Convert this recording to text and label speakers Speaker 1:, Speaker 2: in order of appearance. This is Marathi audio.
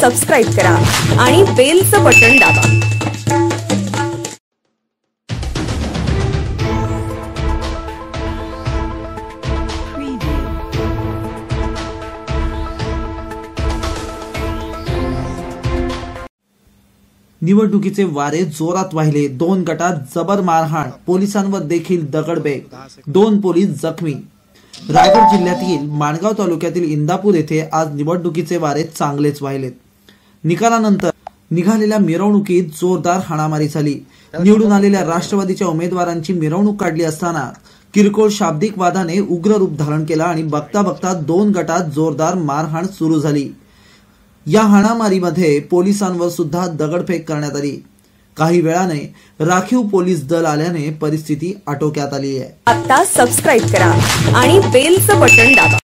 Speaker 1: सबस्क्राईब करा आणि बेलचं बटन दाबा.
Speaker 2: निवडणुकीचे वारे जोरात वाहिले. दोन गटात जबर मारहाण. पोलिसांवर देखील दगडबेग. दोन पोलीस जखमी. रायगड जिल्ह्यातील माणगाव तालुक्यातील इंदापूर येथे आज निवडणुकीचे वारे चांगलेच वाहिलेत. निकालानंतर निघालेल्या मिरवणुकीत जोरदार हाणामारी झाली. निवडून आलेल्या राष्ट्रवादीच्या उमेदवारांची मिरवणूक काढली असताना किरकोळ शाब्दिक वादाने उग्र रूप धारण केला आणि बघता बघता दोन गटात जोरदार मारहाण सुरू झाली. या हाणामारीमध्ये पोलिसांवर सुद्धा दगडफेक करण्यात आली. काही वेळाने राखीव पोलीस दल आल्याने परिस्थिती आटोक्यात आली आहे.
Speaker 1: आता सबस्क्राईब करा आणि बेलचं बटन दाबा.